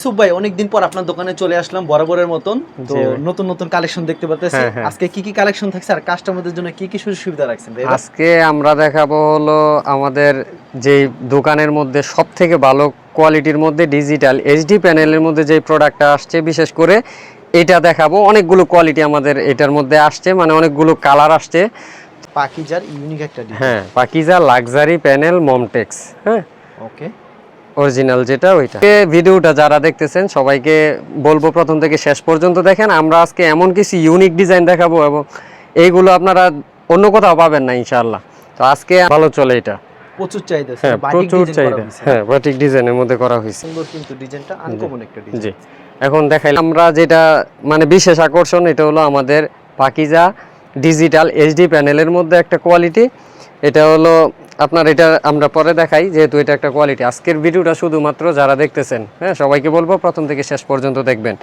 ইউসুফ ভাই অনেকদিন পর আপনার দোকানে চলে আসলাম বরাবরের মতন। তো নতুন নতুন কালেকশন দেখতে পাচ্ছি হ্যাঁ, হ্যাঁ। আজকে কি কি কালেকশন থাকছে আর কাস্টমারদের জন্য কি কি সুযোগ সুবিধা রাখছেন আজকে আমরা দেখাবো হলো আমাদের যে দোকানের মধ্যে সব থেকে ভালো কোয়ালিটির মধ্যে ডিজিটাল এইচডি প্যানেলের মধ্যে যে প্রোডাক্টটা আসছে বিশেষ করে এটা দেখাবো। অনেকগুলো কোয়ালিটি আমাদের এটার মধ্যে আসছে মানে অনেকগুলো কালার আসছে। পাকিজার ইউনিক একটা হ্যাঁ পাকিজা লাক্সারি প্যানেল মমটেক্স হ্যাঁ। ওকে অরিজিনাল যেটা ওইটা। ভিডিওটা যারা দেখতেছেন সবাইকে বলব প্রথম থেকে শেষ পর্যন্ত দেখেন। আমরা আজকে এমন কিছু ইউনিক ডিজাইন দেখাবো এবং এইগুলো আপনারা অন্য কোথাও পাবেন না ইনশাআল্লাহ। তো আজকে ভালো চলে এটা। প্রচুর চাহিদা হ্যাঁ প্রচুর চাহিদা। হ্যাঁ। বাটিক ডিজাইনের মধ্যে করা হয়েছে। সুন্দর কিন্তু ডিজাইনটা আনকমন একটা ডিজাইন জি। এখন দেখাই আমরা যেটা মানে বিশেষ আকর্ষণ এটা হলো আমাদের পাকিজা ডিজিটাল এইচডি প্যানেলের মধ্যে একটা কোয়ালিটি এটা হলো আপনার এটা আমরা পরে দেখাই, যেহেতু এটা একটা কোয়ালিটি আজকের ভিডিওটা শুধুমাত্র যারা দেখতেছেন হ্যাঁ সবাইকে বলব প্রথম থেকে শেষ পর্যন্ত দেখবেন।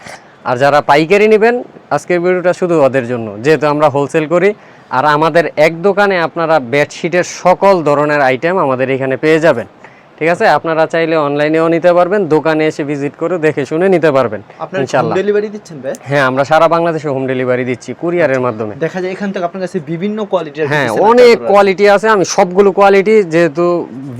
আর যারা পাইকারি নেবেন, আজকের ভিডিওটা শুধু ওদের জন্য। যেহেতু আমরা হোলসেল করি, আর আমাদের এক দোকানে আপনারা বেডশিটের সকল ধরনের আইটেম আমাদের এখানে পেয়ে যাবেন। ঠিক আছে? আপনারা চাইলে অনলাইনেও নিতে পারবেন দোকানে এসে ভিজিট করে দেখে শুনে নিতে পারবেন আপনার ডেলিভারি দিচ্ছেন ভাই? হ্যাঁ আমরা সারা বাংলাদেশে হোম ডেলিভারি দিচ্ছি কুরিয়ারের মাধ্যমে। দেখা যায় এখান থেকে আপনার কাছে বিভিন্ন কোয়ালিটির হ্যাঁ অনেক কোয়ালিটি আছে আমি সবগুলো কোয়ালিটি যেহেতু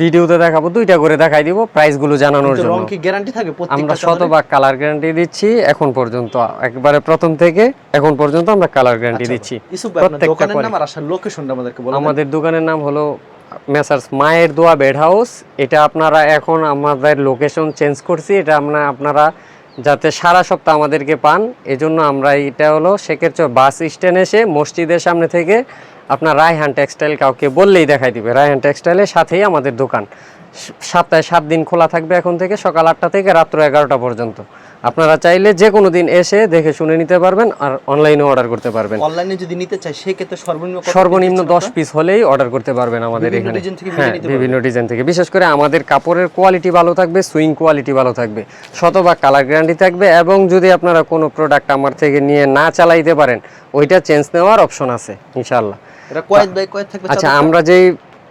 ভিডিওতে দেখাবো দুইটা করে দেখাই দিব প্রাইসগুলো জানানোর জন্য। রং কি গ্যারান্টি থাকে আমরা শতভাগ কালার গ্যারান্টি দিচ্ছি এখন পর্যন্ত একবারে প্রথম থেকে এখন পর্যন্ত আমরা কালার গ্যারান্টি দিচ্ছি। ইউসুফ ভাই আপনার প্রত্যেকটা দোকানের নাম আর আসার লোকেশনটা আমাদেরকে বলুন। আমাদের দোকানের নাম হলো মেসার্স, মায়ের দোয়া বেড হাউস এটা আপনারা এখন আমাদের লোকেশন চেঞ্জ করছি, এটা আমরা, আপনারা যাতে সারা সপ্তাহ আমাদেরকে পান, এজন্য আমরা এটা হলো শেখেরচর বাস স্ট্যান্ড এসে মসজিদের সামনে থেকে আপনার রায়হান টেক্সটাইল কাউকে বললেই দেখাই দিবে। রায়হান টেক্সটাইলের সাথেই আমাদের দোকান। সপ্তাহে সাত দিন খোলা থাকবে এখন থেকে সকাল আটটা থেকে রাত্র এগারোটা পর্যন্ত। আপনারা চাইলে যে কোনো দিন এসে দেখে শুনে নিতে পারবেন আর অনলাইনে অর্ডার করতে পারবেন। অনলাইনে যদি নিতে চাই সেক্ষেত্রে সর্বনিম্ন সর্বনিম্ন দশ পিস হলেই অর্ডার করতে পারবেন আমাদের এখানে। হ্যাঁ বিভিন্ন ডিজাইন থেকে। বিশেষ করে আমাদের কাপড়ের কোয়ালিটি ভালো থাকবে সুইং কোয়ালিটি ভালো থাকবে শতভাগ কালার গ্যারান্টি থাকবে এবং যদি আপনারা কোনো প্রোডাক্ট আমার থেকে নিয়ে না চালাইতে পারেন ওইটা চেঞ্জ নেওয়ার অপশন আছে ইনশাল্লাহ এটা কয়েক বাই কয়েক থাকবে আচ্ছা আমরা যেই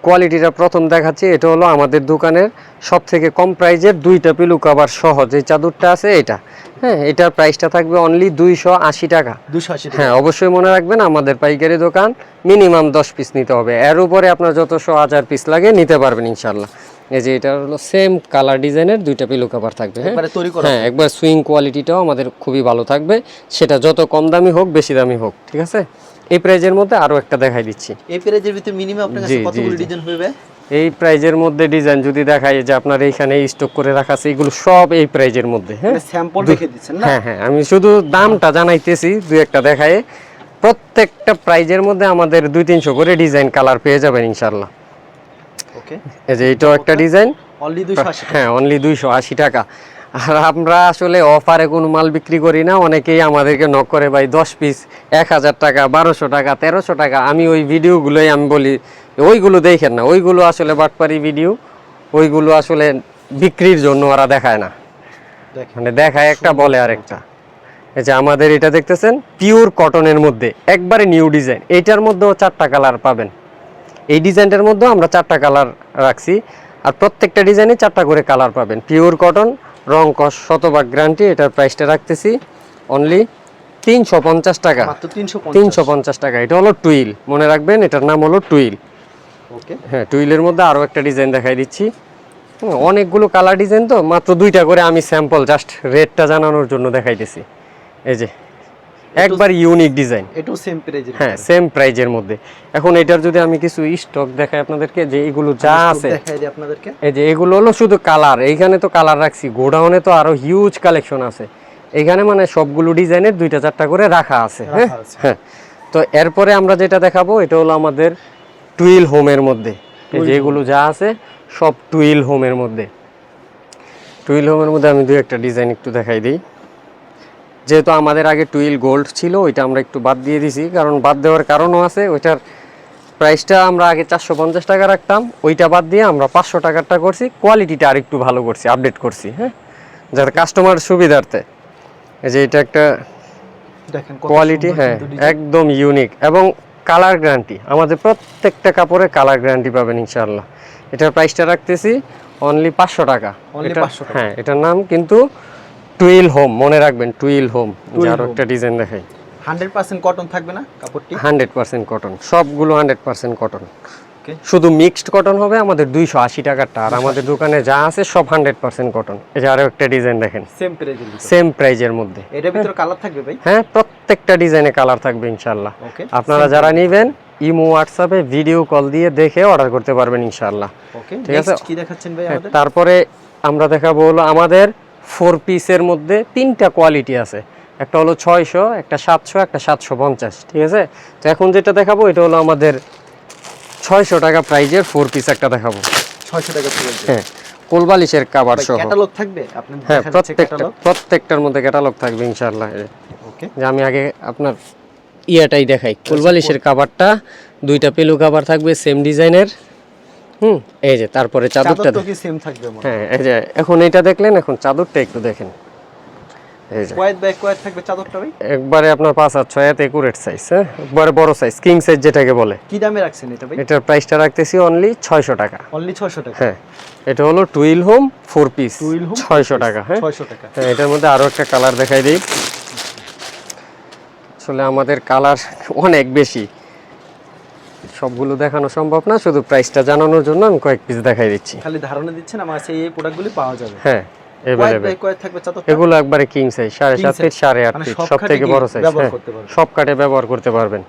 কোয়ালিটিটা প্রথম দেখাচ্ছি এটা হলো আমাদের দোকানের সব থেকে কম প্রাইজের দুইটা পিলু কাভার সহ যে চাদরটা আছে এটা। হ্যাঁ এটার প্রাইসটা থাকবে অনলি দুইশো আশি টাকা। 280 টাকা। হ্যাঁ অবশ্যই মনে রাখবেন আমাদের পাইকারি দোকান মিনিমাম দশ পিস নিতে হবে। এর উপরে আপনার যতশো হাজার পিস লাগে নিতে পারবেন ইনশাল্লাহ এই যে এটা হলো সেম কালার ডিজাইনের দুইটা পিলো কাভার থাকবে হ্যাঁ? হ্যাঁ একবার সুইং কোয়ালিটিটাও আমাদের খুবই ভালো থাকবে। সেটা যত কম দামি হোক বেশি দামি হোক ঠিক আছে? এই প্রাইজের মধ্যে আরও একটা দেখাই দিচ্ছি। এই প্রাইজের ভিতরে মিনিমাম আপনার কাছে কতগুলো ডিজাইন হবে এই প্রাইজের মধ্যে ডিজাইন যদি দেখাই যে আপনার এইখানে স্টক করে রাখা আছে এগুলো সব এই প্রাইজের মধ্যে হ্যাঁ? স্যাম্পল রেখে দিচ্ছেন না? হ্যাঁ হ্যাঁ আমি শুধু দামটা জানাইতেছি দুই একটা দেখায় প্রত্যেকটা প্রাইজের মধ্যে আমাদের দুই তিনশো করে ডিজাইন কালার পেয়ে যাবেন ইনশাল্লাহ ওকে এই যে এইটাও একটা ডিজাইন অনলি 280 হ্যাঁ অনলি দুইশো আশি টাকা। আর আমরা আসলে অফারে কোনো মাল বিক্রি করি না। অনেকেই আমাদেরকে নক করে ভাই দশ পিস এক হাজার টাকা বারোশো টাকা তেরোশো টাকা। আমি ওই ভিডিওগুলোই আমি বলি ওইগুলো দেখেন না। ওইগুলো আসলে বাটপারি ভিডিও ওইগুলো আসলে বিক্রির জন্য ওরা দেখায় না। মানে দেখায় একটা বলে আর একটা এই যে আমাদের এটা দেখতেছেন পিওর কটনের মধ্যে একবারে নিউ ডিজাইন এইটার মধ্যেও চারটা কালার পাবেন। এই ডিজাইনটার মধ্যেও আমরা চারটা কালার রাখছি। আর প্রত্যেকটা ডিজাইনে চারটা করে কালার পাবেন। পিওর কটন রং কস শতভাগ গ্যারান্টি এটার প্রাইসটা রাখতেছি অনলি তিনশো পঞ্চাশ টাকা। মাত্র 350 তিনশো পঞ্চাশ টাকা। এটা হলো টুইল মনে রাখবেন এটার নাম হলো টুইল ওকে হ্যাঁ টুইলের মধ্যে আরও একটা ডিজাইন দেখাই দিচ্ছি। অনেকগুলো কালার ডিজাইন তো মাত্র দুইটা করে আমি স্যাম্পল জাস্ট রেটটা জানানোর জন্য দেখাইতেছি। এই যে একবার ইউনিক ডিজাইন এটাও সেম প্রাইজের হ্যাঁ সেম প্রাইজের মধ্যে। এখন এটার যদি আমি কিছু স্টক দেখাই আপনাদেরকে যে এগুলো যা আছে দেখাই দিই আপনাদেরকে। এই যে এগুলো হলো শুধু কালার এইখানে তো কালার রাখছি। গোডাউনে তো আরও হিউজ কালেকশন আছে। এখানে মানে সবগুলো ডিজাইনের দুইটা চারটা করে রাখা আছে হ্যাঁ? আছে। হ্যাঁ। তো এরপরে আমরা যেটা দেখাবো এটা হলো আমাদের টুইল হোমের মধ্যে। এই যে এগুলো যা আছে সব টুইল হোমের মধ্যে। টুইল হোমের মধ্যে আমি দুই একটা ডিজাইন একটু দেখাই দিই। যেহেতু আমাদের আগে টুইল গোল্ড ছিল ওইটা আমরা একটু বাদ দিয়ে দিছি। কারণ বাদ দেওয়ার কারণও আছে ওইটার প্রাইসটা আমরা আগে চারশো পঞ্চাশ টাকা রাখতাম ওইটা বাদ দিয়ে আমরা পাঁচশো টাকারটা করছি কোয়ালিটিটা আরেকটু ভালো করছি আপডেট করছি হ্যাঁ? যাতে কাস্টমার সুবিধার্থে। এই যে এটা একটা দেখেন কোয়ালিটি হ্যাঁ একদম ইউনিক এবং কালার গ্যারান্টি আমাদের প্রত্যেকটা কাপড়ে কালার গ্যারান্টি পাবেন ইনশাআল্লাহ। এটার প্রাইসটা রাখতেছি অনলি পাঁচশো টাকা। Only এটা- 500 টাকা। হ্যাঁ এটার নাম কিন্তু টুইল হোম মনে রাখবেন টুইল হোম যার একটা ডিজাইন দেখাই। হান্ড্রেড পার্সেন্ট কটন থাকবে না কাপড়টি? হান্ড্রেড পার্সেন্ট কটন সবগুলো হান্ড্রেড পার্সেন্ট কটন শুধু মিক্সড কটন হবে আমাদের দুইশো আশি টাকারটা আর আমাদের দোকানে যা আছে সব হান্ড্রেড পার্সেন্ট কটন এই যে আরও একটা ডিজাইন দেখেন। সেম প্রাইজের সেম প্রাইজের মধ্যে। এটার ভিতরে কালার থাকবে ভাই? হ্যাঁ প্রত্যেকটা ডিজাইনে কালার থাকবে ইনশাল্লাহ ওকে আপনারা যারা নেবেন ইমো হোয়াটসঅ্যাপে ভিডিও কল দিয়ে দেখে অর্ডার করতে পারবেন ইনশাল্লাহ ওকে ঠিক আছে। কি দেখাচ্ছেন ভাই হ্যাঁ, আমাদের? তারপরে আমরা দেখাবো হলো আমাদের ফোর পিসের মধ্যে তিনটা কোয়ালিটি আছে। একটা হলো ছয়শো একটা সাতশো একটা সাতশো পঞ্চাশ ঠিক আছে? তো এখন যেটা দেখাবো এটা হলো আমাদের ছয়শো টাকা প্রাইজের ফোর পিস একটা দেখাবো। 600 টাকা হ্যাঁ কোলবালিশের কাবার সহ। ক্যাটালগ থাকবে? হ্যাঁ প্রত্যেকটা প্রত্যেকটার মধ্যে ক্যাটালগ থাকবে ইনশাল্লাহ যে। ওকে। যে আমি আগে আপনার ইয়াটাই দেখাই। কোলবালিশের কাভারটা দুইটা পেলু কাভার থাকবে সেম ডিজাইনের হুম এই যে তারপরে চাদরটা চাদর তো কি সেম থাকবে হ্যাঁ। এই যে এখন এটা দেখলেন এখন চাদরটা একটু দেখেন। এই যে। কয়েক বাই কয়েক থাকবে চাদরটা ভাই? একবারে আপনার পাঁচ আর ছয় এত একুরেট সাইজ হ্যাঁ? একবারে বড় সাইজ কিং সাইজ যেটাকে বলে। কি দামে রাখছেন এটা ভাই? এটার প্রাইসটা রাখতেছি অনলি ছয়শো টাকা। অনলি 600 টাকা। হ্যাঁ এটা হলো twill home four piece twill home ছয়শো টাকা হ্যাঁ? 600 টাকা। হ্যাঁ এটার মধ্যে আরও একটা কালার দেখাই দিই। আসলে আমাদের কালার অনেক বেশি। সবগুলো দেখানো সম্ভব না শুধু প্রাইসটা জানানোর জন্য আমি কয়েক পিস দেখাই দিচ্ছি। খালি ধারণা দিচ্ছেন আমার কাছে এই প্রোডাক্টগুলি পাওয়া যাবে। হ্যাঁ এগুলো একবারে কিং সাইজ সাড়ে সাত ফিট সাড়ে আট মানে ফিট সব থেকে বড় সাইজ ব্যবহার সব কাটে ব্যবহার করতে পারবেন।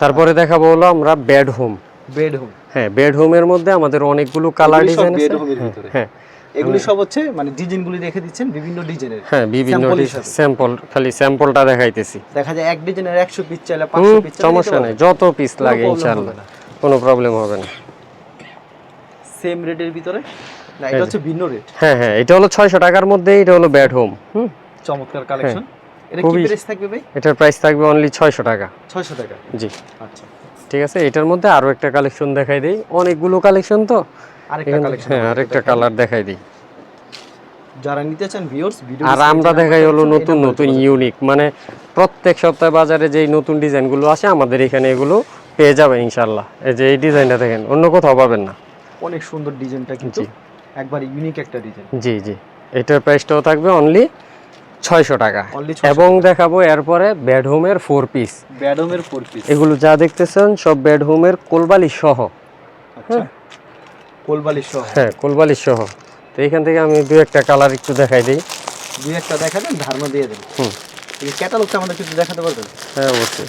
তারপরে দেখাবো হলো আমরা বেড হোম বেড হোম হ্যাঁ বেড হোমের মধ্যে আমাদের অনেকগুলো কালার ডিজাইন আছে। হ্যাঁ। এগুলি সব হচ্ছে মানে ডিজাইনগুলি রেখে দিচ্ছেন বিভিন্ন ডিজাইনের হ্যাঁ বিভিন্ন স্যাম্পল খালি স্যাম্পলটা দেখাইতেছি। দেখা যায় এক ডিজাইনের 100 পিস চাইলে 500 পিস সমস্যা নেই যত পিস লাগে ইনশাআল্লাহ কোনো প্রবলেম হবে না। সেম রেটের ভিতরে? না এটা হচ্ছে ভিন্ন রেট হ্যাঁ হ্যাঁ এটা হলো ছয়শো টাকার মধ্যে এটা হলো ব্যাড হোম হুম। চমৎকার কালেকশন এটা কি প্রাইস থাকবে ভাই? এটার প্রাইস থাকবে অনলি ছয়শো টাকা। 600 টাকা। জি। আচ্ছা। ঠিক আছে এটার মধ্যে আরও একটা কালেকশন দেখাই দিই। অনেকগুলো কালেকশন তো। হ্যাঁ আরেকটা কালার দেখাই দিই। যারা নিতে চান ভিউয়ার্স ভিডিও আর আমরা দেখাই হলো নতুন নতুন ইউনিক মানে প্রত্যেক সপ্তাহে বাজারে যেই নতুন ডিজাইনগুলো আসে আমাদের এখানে এগুলো পেয়ে যাবেন ইনশাল্লাহ এই যে এই ডিজাইনটা দেখেন অন্য কোথাও পাবেন না। অনেক সুন্দর ডিজাইনটা কিন্তু। একবার ইউনিক একটা ডিজাইন জি জি। এটার প্রাইসটাও থাকবে অনলি ছয়শো টাকা। এবং দেখাবো এরপরে বেডরুমের ফোর পিস ব্যাডমের ফোর পিস এগুলো যা দেখতেছেন সব বেডরুমের কোলবালি সহ। আচ্ছা। কোলবালি সহ? হ্যাঁ কোলবালি সহ। তো এখান থেকে আমি দু একটা কালার একটু দেখাই দিই। দুই একটা দেখাবেন ধারণা দিয়ে দেবেন হুম। এই ক্যাটালগটা আমাদের কিছু দেখাতে পারবেন? হ্যাঁ অবশ্যই।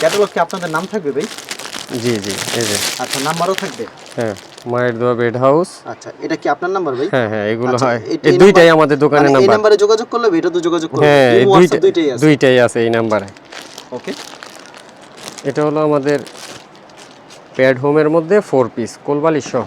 ক্যাটালগ কি আপনাদের নাম থাকবে ভাই? জি জি এই যে। আচ্ছা নাম্বারও থাকবে? হ্যাঁ মায়ের দোয়া বেড হাউস আচ্ছা এটা কি আপনার নাম্বার ভাই? হ্যাঁ হ্যাঁ এগুলো আচ্ছা, হয়। এই দুইটাই আমাদের দোকানের মানে এই নাম্বার। নাম্বারে যোগাযোগ করলে এটা তো যোগাযোগ করবে। হ্যাঁ দুইটাই আছে। দুইটাই আছে এই নাম্বারে। ওকে এটা হলো আমাদের বেড হোমের মধ্যে ফোর পিস কোলবালি সহ।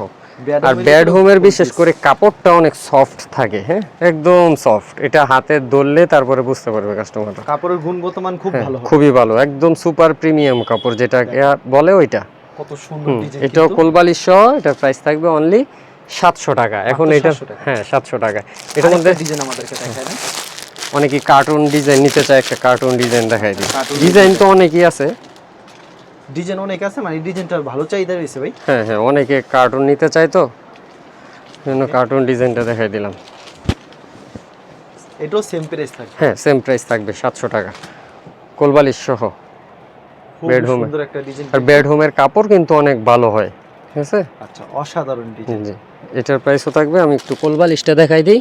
আর বেড হোমের বিশেষ করে কাপড়টা অনেক সফট থাকে হ্যাঁ? একদম সফট এটা হাতে ধরলে তারপরে বুঝতে পারবে কাস্টমাররা কাপড়ের গুণগত মান খুব ভালো খুবই ভালো। একদম সুপার প্রিমিয়াম কাপড় যেটা বলে ওইটা। কত সুন্দর এটাও কোলবালি সহ এটার প্রাইস থাকবে অনলি সাতশো টাকা। এখন এটা হ্যাঁ সাতশো টাকা। এটার মধ্যে ডিজাইন আমাদেরকে দেখায় অনেকে কার্টুন ডিজাইন নিতে চায় একটা কার্টুন ডিজাইন দেখাই দিই। ডিজাইন তো অনেকই আছে। ডিজাইন অনেক আছে মানে ডিজাইনটার ভালো চাহিদা রয়েছে ভাই। হ্যাঁ হ্যাঁ অনেকে কার্টুন নিতে চায় তো জন্য কার্টুন ডিজাইনটা দেখাই দিলাম। এটাও সেম প্রাইস থাকবে। হ্যাঁ সেম প্রাইস থাকবে সাতশো টাকা। কোলবালিশ সহ। একটা ডিজাইন আর বেড হোমের কাপড় কিন্তু অনেক ভালো হয় ঠিক আছে? আচ্ছা অসাধারণ ডিজাইন জি এটার প্রাইসও থাকবে আমি একটু কোলবালিশটা দেখাই দিই।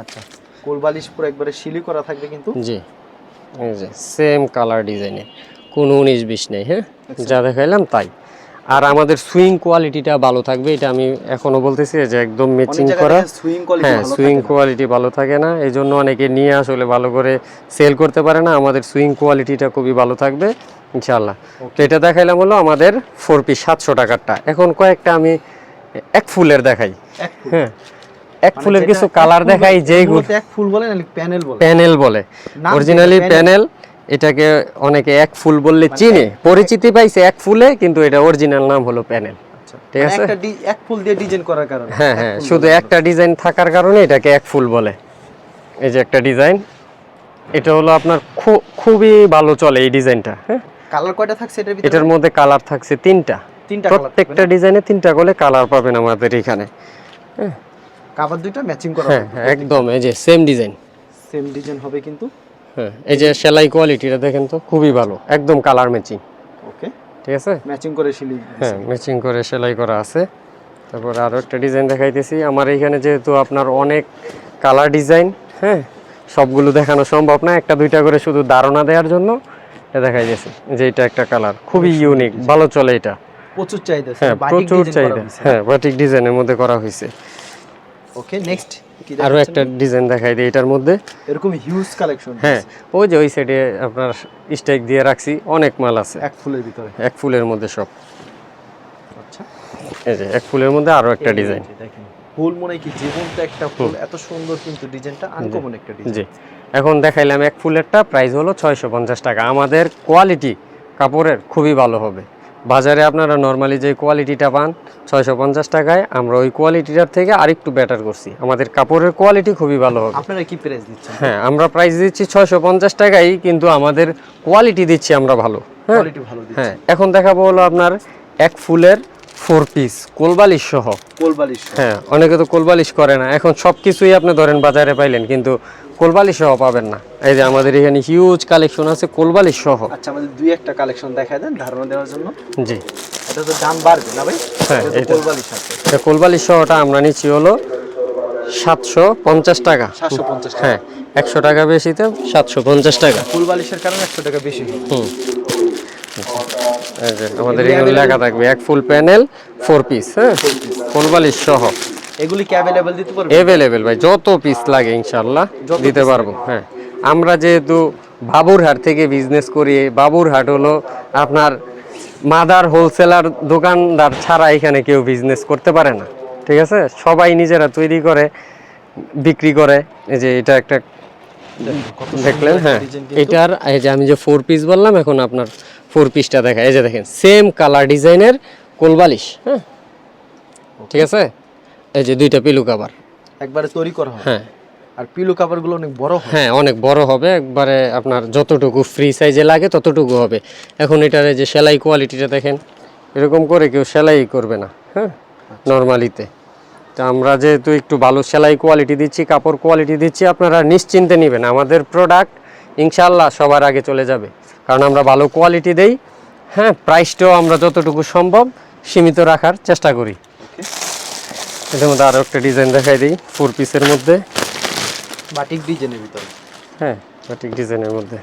আচ্ছা কোলবালিশ পুরো একবারে শিলি করা থাকবে কিন্তু। জি এই যে সেম কালার ডিজাইনে কোনো উনিশ বিশ নেই হ্যাঁ? যা দেখাইলাম তাই। আর আমাদের সুইং কোয়ালিটিটা ভালো থাকবে এটা আমি এখনও বলতেছি যে একদম ম্যাচিং করা। হ্যাঁ সুইং কোয়ালিটি ভালো থাকে না এই জন্য অনেকে নিয়ে আসলে ভালো করে সেল করতে পারে না আমাদের সুইং কোয়ালিটিটা খুবই ভালো থাকবে ইনশাল্লাহ তো এটা দেখাইলাম হলো আমাদের ফোর পিস সাতশো টাকারটা। এখন কয়েকটা আমি এক ফুলের দেখাই। হ্যাঁ এক মানে ফুলের কিছু কালার দেখাই যেগুলো এক ফুল বলে প্যানেল বলে। প্যানেল বলে। অরিজিনালি প্যানেল এটাকে অনেকে এক ফুল বললে মানে চিনে। পরিচিতি পাইছে এক ফুলে কিন্তু এটা অরিজিনাল নাম হলো প্যানেল আচ্ছা। ঠিক মানে আছে? এক ফুল দিয়ে ডিজাইন করার কারণে। হ্যাঁ হ্যাঁ শুধু একটা ডিজাইন থাকার কারণে এটাকে এক ফুল বলে। এই যে একটা ডিজাইন এটা হলো আপনার খুবই ভালো চলে এই ডিজাইনটা হ্যাঁ? কালার কয়টা থাকছে এটার ভিতরে? এটার মধ্যে কালার থাকছে তিনটা। তিনটা প্রত্যেকটা ডিজাইনে তিনটা করে কালার পাবেন আমাদের এখানে হ্যাঁ? কাভার দুইটা ম্যাচিং করা হ্যাঁ হ্যাঁ, একদম এই যে সেম ডিজাইন সেম ডিজাইন হবে কিন্তু। হ্যাঁ এই যে সেলাই কোয়ালিটিটা দেখেন তো খুবই ভালো একদম কালার ম্যাচিং ওকে ঠিক আছে? ম্যাচিং করে শিলি হ্যাঁ ম্যাচিং করে সেলাই করা আছে। তারপর আরও একটা ডিজাইন দেখাইতেছি। আমার এইখানে যেহেতু আপনার অনেক কালার ডিজাইন হ্যাঁ সবগুলো দেখানো সম্ভব না। একটা দুইটা করে শুধু ধারণা দেওয়ার জন্য এটা দেখাইতেছি যে এটা একটা কালার খুবই ইউনিক ভালো চলে এটা। প্রচুর চাহিদা হ্যাঁ প্রচুর চাহিদা হ্যাঁ বাটিক ডিজাইনের মধ্যে করা হয়েছে। ওকে নেক্সট কি আরও একটা ডিজাইন দেখাই দিই এটার মধ্যে। এরকম হিউজ কালেকশন হ্যাঁ ওই যে ওই সাইডে আপনার স্টেক দিয়ে রাখছি অনেক মাল আছে। এক ফুলের ভিতরে। এক ফুলের মধ্যে সব। আচ্ছা। এই যে এক ফুলের মধ্যে আরও একটা ডিজাইন দেখেন ফুল মনে কি জীবন্ত একটা ফুল এত সুন্দর কিন্তু ডিজাইনটা আনকমন একটা ডিজাইন জি। এখন দেখাইলাম এক ফুলেরটা প্রাইস হলো ছয়শো পঞ্চাশ টাকা। আমাদের কোয়ালিটি কাপড়ের খুবই ভালো হবে। বাজারে আপনারা নর্মালি যে কোয়ালিটিটা পান ছয়শো পঞ্চাশ টাকায় আমরা ওই কোয়ালিটিটার থেকে আরেকটু বেটার করছি। আমাদের কাপড়ের কোয়ালিটি খুবই ভালো হবে। আপনারা কি প্রাইস দিচ্ছেন? হ্যাঁ আমরা প্রাইস দিচ্ছি ছয়শো পঞ্চাশ টাকাই কিন্তু আমাদের কোয়ালিটি দিচ্ছি আমরা ভালো। হ্যাঁ? কোয়ালিটি ভালো হ্যাঁ এখন দেখাবো হলো আপনার এক ফুলের ফোর পিস কোলবালিশ সহ। কোল বালিশ হ্যাঁ অনেকে তো কোলবালিশ করে না। এখন সব কিছুই আপনি ধরেন বাজারে পাইলেন কিন্তু কোলবালিশ সহ পাবেন না। এই যে আমাদের এখানে হিউজ কালেকশন আছে কোলবালিশ সহ। আচ্ছা আমাদের দুই একটা কালেকশন দেখায় দেন ধারণা দেওয়ার জন্য। জি। এটা তো দাম বাড়বে না ভাই? হ্যাঁ, এটা এটা- আছে। কোলবালিশ সহটা আমরা নিচ্ছি হলো সাতশো পঞ্চাশ টাকা। সাতশো পঞ্চাশ হ্যাঁ একশো টাকা বেশিতে সাতশো পঞ্চাশ টাকা। ফুল বালিশের কারণে একশো টাকা বেশি। হুম। আমাদের এখানে লেখা থাকবে এক ফুল প্যানেল ফোর পিস হ্যাঁ? কোলবালিশ সহ। এগুলি কি অ্যাভেলেবেল দিতে পারবে? অ্যাভেলেবেল ভাই যত পিস লাগে ইনশাল্লাহ দিতে পারব হ্যাঁ। আমরা যেহেতু বাবুরহাট থেকে বিজনেস করি বাবুরহাট হলো আপনার মাদার হোলসেলার দোকানদার ছাড়া এখানে কেউ বিজনেস করতে পারে না ঠিক আছে? সবাই নিজেরা তৈরি করে বিক্রি করে এই যে এটা একটা দেখলেন হ্যাঁ। এটার এই যে আমি যে ফোর পিস বললাম এখন আপনার ফোর পিসটা দেখা এই যে দেখেন সেম কালার ডিজাইনের কোলবালিশ হ্যাঁ? ঠিক আছে? এই যে দুইটা পিলু কাবার একবারে তৈরি করা হয় হ্যাঁ। আর পিলো কাভারগুলো অনেক বড় হ্যাঁ অনেক বড় হবে। একবারে আপনার যতটুকু ফ্রি সাইজে লাগে ততটুকু হবে। এখন এটার এই যে সেলাই কোয়ালিটিটা দেখেন এরকম করে কেউ সেলাই করবে না হ্যাঁ? নর্মালিতে তা। আমরা যেহেতু একটু ভালো সেলাই কোয়ালিটি দিচ্ছি কাপড় কোয়ালিটি দিচ্ছি আপনারা নিশ্চিন্তে নেবেন। আমাদের প্রোডাক্ট ইনশাল্লাহ সবার আগে চলে যাবে। কারণ আমরা ভালো কোয়ালিটি দেই হ্যাঁ প্রাইসটাও আমরা যতটুকু সম্ভব সীমিত রাখার চেষ্টা করি। এটার মধ্যে আরও একটা ডিজাইন দেখাই দিই ফোর পিসের মধ্যে। বাটিক ডিজাইনের ভিতরে? হ্যাঁ বাটিক ডিজাইনের মধ্যে।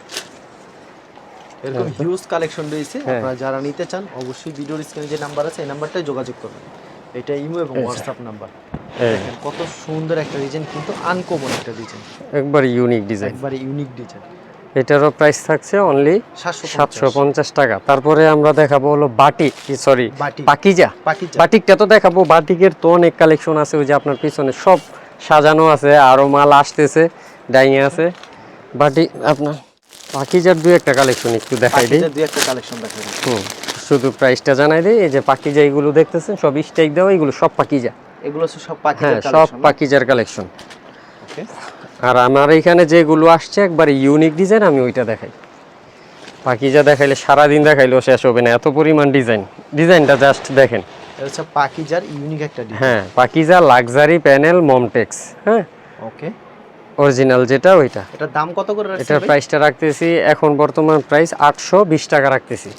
এরকম হিউজ কালেকশন রয়েছে হ্যাঁ। আপনারা যারা নিতে চান অবশ্যই ভিডিওর স্ক্রিনে যে নাম্বার আছে এই নাম্বারটাই যোগাযোগ করবেন এটা ইমো এবং হোয়াটসঅ্যাপ নাম্বার কত সুন্দর একটা ডিজাইন কিন্তু আনকমন একটা ডিজাইন একবার ইউনিক ডিজাইন একবারে ইউনিক ডিজাইন এটারও প্রাইস থাকছে অনলি সাতশো পঞ্চাশ। টাকা। তারপরে আমরা দেখাবো হলো বাটিক সরি। পাকিজা। বাটিকটা তো দেখাবো বাটিকের তো অনেক কালেকশন আছে ওই যে আপনার পিছনে সব সাজানো আছে আরও মাল আসতেছে ডাইয়ে আছে। বাটিক আপনার পাকিজার দুই একটা কালেকশন একটু দেখাই দিই। দুই একটা কালেকশন দেখা যায় হুম শুধু প্রাইসটা জানাই দিই এই যে পাকিজা এগুলো দেখতেছেন সব স্টেক দেওয়া এগুলো সব পাকিজা। এগুলো সব পাখি হ্যাঁ সব পাকিজার কালেকশন ওকে। আর আমার এখানে যেগুলো আসছে একবার ইউনিক ডিজাইন আমি ওইটা দেখাই। পাকিজা দেখাইলে সারাদিন দেখাইলেও শেষ হবে না এত পরিমাণ ডিজাইন ডিজাইনটা জাস্ট দেখেন। পাখিজার ইউনিক একটা ডিজাইন হ্যাঁ পাকিজা লাক্সারি প্যানেল মমটেক্স হ্যাঁ। ওকে। অরিজিনাল যেটা ওইটা। এটার দাম কত করে রাখছেন এটার প্রাইসটা রাখতেছি এখন বর্তমান প্রাইস আটশো বিশ টাকা রাখতেছি।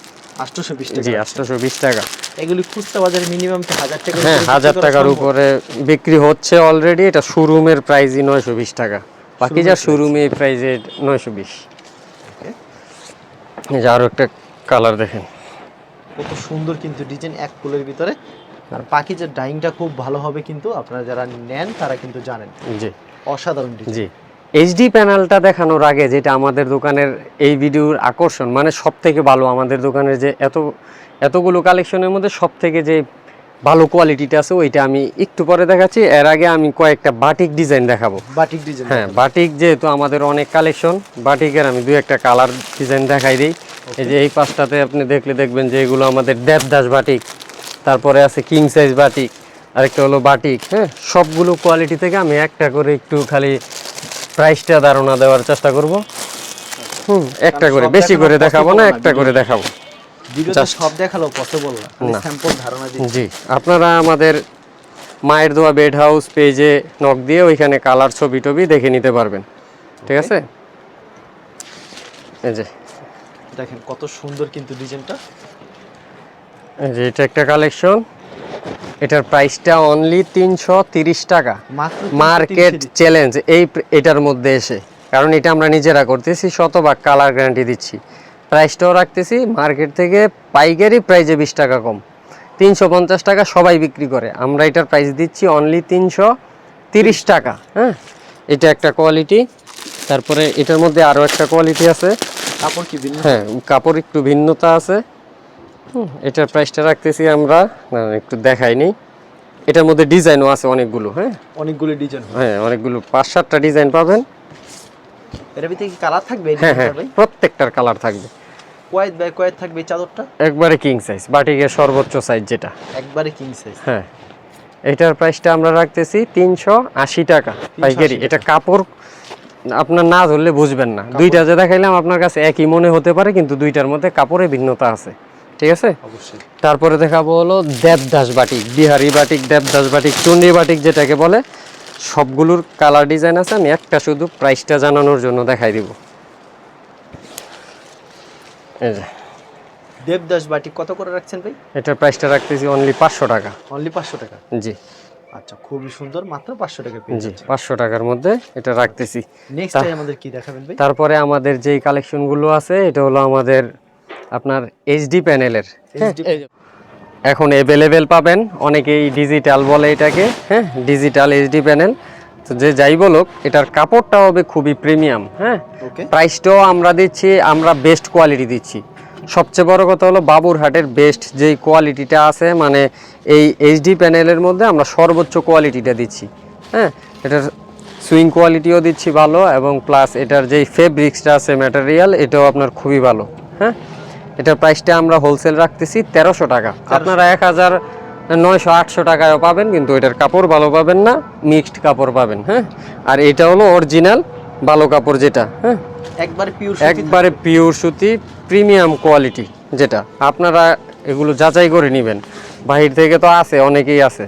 আটশোশো বিশ জি টাকা আটশোশো বিশ টাকা। এগুলি খুচরা বাজারে মিনিমাম কি হাজার টাকা হ্যাঁ হাজার টাকার উপরে বিক্রি হচ্ছে অলরেডি এটা শোরুমের প্রাইসই নয়শো বিশ টাকা। পাকিজার শোরুমে এই প্রাইসে নয়শো বিশ। Okay. এই যে আরও একটা কালার দেখেন। কত সুন্দর কিন্তু ডিজাইন এক ফুলের ভিতরে। আর পাখি যে ডাইংটা খুব ভালো হবে কিন্তু আপনারা যারা নেন তারা কিন্তু জানেন। জি। অসাধারণ জি। এইচডি প্যানেলটা দেখানোর আগে যেটা আমাদের দোকানের এই ভিডিওর আকর্ষণ মানে সব থেকে ভালো আমাদের দোকানের যে এত এতগুলো কালেকশনের মধ্যে সব থেকে যে ভালো কোয়ালিটিটা আছে ওইটা আমি একটু পরে দেখাচ্ছি। এর আগে আমি কয়েকটা বাটিক ডিজাইন দেখাবো। বাটিক ডিজাইন হ্যাঁ বাটিক যেহেতু আমাদের অনেক কালেকশন বাটিকের আমি দুই একটা কালার ডিজাইন দেখাই দিই। এই যে এই পাশটাতে আপনি দেখলে দেখবেন যে এগুলো আমাদের দেবদাস বাটিক তারপরে আছে কিং সাইজ বাটিক আরেকটা হলো বাটিক হ্যাঁ? সবগুলো কোয়ালিটি থেকে আমি একটা করে একটু খালি প্রাইসটা ধারণা দেওয়ার চেষ্টা করব। হুম একটা করে বেশি করে দেখাবো না একটা করে দেখাবো। সব দেখাল পসিবল না না। স্যাম্পল ধারণা জি আপনারা আমাদের মায়ের দোয়া বেড হাউস পেজে নক দিয়ে ওইখানে কালার ছবি টবি দেখে নিতে পারবেন। ঠিক আছে? এই যে। দেখেন কত সুন্দর কিন্তু ডিজাইনটা। এই যে এটা একটা কালেকশন এটার প্রাইসটা অনলি তিনশো তিরিশ টাকা। মার্কেট চ্যালেঞ্জ এই এটার মধ্যে এসে। কারণ এটা আমরা নিজেরা করতেছি শতভাগ কালার গ্যারান্টি দিচ্ছি। প্রাইসটাও রাখতেছি মার্কেট থেকে পাইকারি প্রাইসে বিশ টাকা কম। তিনশো পঞ্চাশ টাকা সবাই বিক্রি করে। আমরা এটার প্রাইস দিচ্ছি অনলি তিনশো তিরিশ টাকা হ্যাঁ? এটা একটা কোয়ালিটি তারপরে এটার মধ্যে আরও একটা কোয়ালিটি আছে। কাপড় কি ভিন্ন? হ্যাঁ কাপড় একটু ভিন্নতা আছে। এটার প্রাইসটা রাখতেছি আমরা। না, একটু দেখাইনি। এটার মধ্যে ডিজাইনও আছে অনেকগুলো হ্যাঁ? অনেকগুলো ডিজাইন হ্যাঁ অনেকগুলো পাঁচ সাতটা ডিজাইন পাবেন। এর ভিতরে কি কালার থাকবে? হ্যাঁ হ্যাঁ প্রত্যেকটার কালার থাকবে। কয়েদ বাই কয়েদ থাকবে চাদরটা? একবারে কিং সাইজ বাটিকের সর্বোচ্চ সাইজ যেটা। একবারে কিং সাইজ হ্যাঁ এটার প্রাইসটা আমরা রাখতেছি তিনশো আশি টাকা পাইকারি। এটা কাপড় আপনার না ধরলে বুঝবেন না। দুইটা যে দেখাইলাম আপনার কাছে একই মনে হতে পারে কিন্তু দুইটার মধ্যে কাপড়ে ভিন্নতা আছে। ঠিক আছে? অবশ্যই। তারপরে দেখাবো হলো Devdas batik Bihari batik Devdas batik Chundi batik যেটাকে বলে সবগুলোর কালার ডিজাইন আছে আমি একটা শুধু প্রাইসটা জানানোর জন্য দেখাই দিব। এই যে। দেবদাস বাটি কত করে রাখছেন ভাই? এটার প্রাইসটা রাখতেছি অনলি পাঁচশো টাকা। অনলি পাঁচশো টাকা? জি। আচ্ছা খুবই সুন্দর মাত্র পাঁচশো টাকা জি পাঁচশো টাকার মধ্যে এটা রাখতেছি। নেক্সট আমাদের কি দেখাবেন ভাই? তারপরে আমাদের যেই কালেকশনগুলো আছে এটা হলো আমাদের আপনার এইচডি প্যানেলের এখন অ্যাভেলেবেল পাবেন। অনেকেই ডিজিটাল বলে এটাকে। হ্যাঁ? ডিজিটাল এইচডি প্যানেল তো যে যাই বলুক এটার কাপড়টা হবে খুবই প্রিমিয়াম হ্যাঁ? প্রাইসটাও আমরা দিচ্ছি আমরা বেস্ট কোয়ালিটি দিচ্ছি। সবচেয়ে বড় কথা হলো বাবুরহাটের বেস্ট যেই কোয়ালিটিটা আছে মানে এই এইচডি প্যানেলের মধ্যে আমরা সর্বোচ্চ কোয়ালিটিটা দিচ্ছি। হ্যাঁ? এটার সুইং কোয়ালিটিও দিচ্ছি ভালো এবং প্লাস এটার যেই ফেব্রিক্সটা আছে ম্যাটেরিয়াল এটাও আপনার খুবই ভালো। হ্যাঁ? এটার প্রাইসটা আমরা হোলসেল রাখতেছি তেরোশো টাকা। আপনারা এক হাজার নয়শো আটশো টাকায়ও পাবেন কিন্তু এটার কাপড় ভালো পাবেন না মিক্সড কাপড় পাবেন হ্যাঁ? আর এটা হলো অরিজিনাল ভালো কাপড় যেটা হ্যাঁ? একবারে পিওর একবারে পিওর সুতি প্রিমিয়াম কোয়ালিটি যেটা। আপনারা এগুলো যাচাই করে নেবেন। বাহির থেকে তো আছে অনেকেই আছে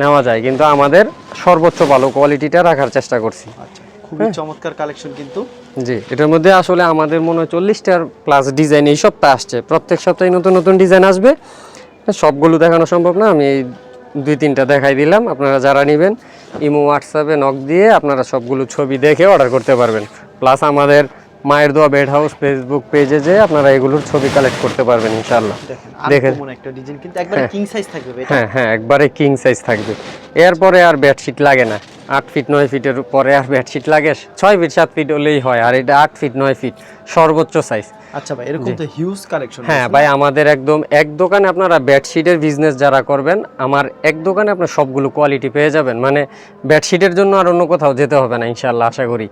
নেওয়া যায় কিন্তু আমাদের সর্বোচ্চ ভালো কোয়ালিটিটা রাখার চেষ্টা করছি। আচ্ছা খুবই চমৎকার কালেকশন কিন্তু। জি এটার মধ্যে আসলে আমাদের মনে হয় চল্লিশটার প্লাস ডিজাইন এই সপ্তাহে আসছে। প্রত্যেক সপ্তাহে নতুন নতুন ডিজাইন আসবে। সবগুলো দেখানো সম্ভব না আমি এই দুই তিনটা দেখাই দিলাম। আপনারা যারা নেবেন ইমো হোয়াটসঅ্যাপে নক দিয়ে আপনারা সবগুলো ছবি দেখে অর্ডার করতে পারবেন। প্লাস আমাদের মায়ের দোয়া বেড হাউস ফেসবুক পেজে যে আপনারা এগুলোর ছবি কালেক্ট করতে পারবেন ইনশাল্লাহ দেখেন দেখেন। একটা ডিজাইন কিন্তু একবারে কিং সাইজ থাকবে হ্যাঁ হ্যাঁ একবারে কিং সাইজ থাকবে। এরপরে আর বেডশিট লাগে না। আট ফিট নয় ফিটের পরে আর বেডশিট লাগে। ছয় ফিট সাত ফিট হলেই হয় আর এটা আট ফিট নয় ফিট সর্বোচ্চ সাইজ আচ্ছা ভাই এরকম তো হিউজ কালেকশন হ্যাঁ ভাই আমাদের একদম এক দোকানে আপনারা বেডশিটের বিজনেস যারা করবেন আমার এক দোকানে আপনার সবগুলো কোয়ালিটি পেয়ে যাবেন। মানে বেডশিটের জন্য আর অন্য কোথাও যেতে হবে না ইনশাল্লাহ আশা করি।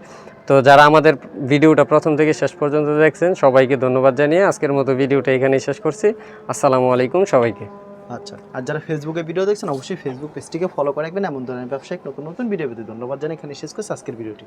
তো যারা আমাদের ভিডিওটা প্রথম থেকে শেষ পর্যন্ত দেখছেন সবাইকে ধন্যবাদ জানিয়ে আজকের মতো ভিডিওটা এখানেই শেষ করছি। আসসালামু আলাইকুম সবাইকে। আচ্ছা আর যারা ফেসবুকে ভিডিও দেখছেন, অবশ্যই ফেসবুক পেজটিকে ফলো করে রাখবেন। এমন ধরনের ব্যবসায়িক নতুন নতুন ভিডিও পেতে ধন্যবাদ জানাই। এখানে শেষ করছি আজকের ভিডিওটি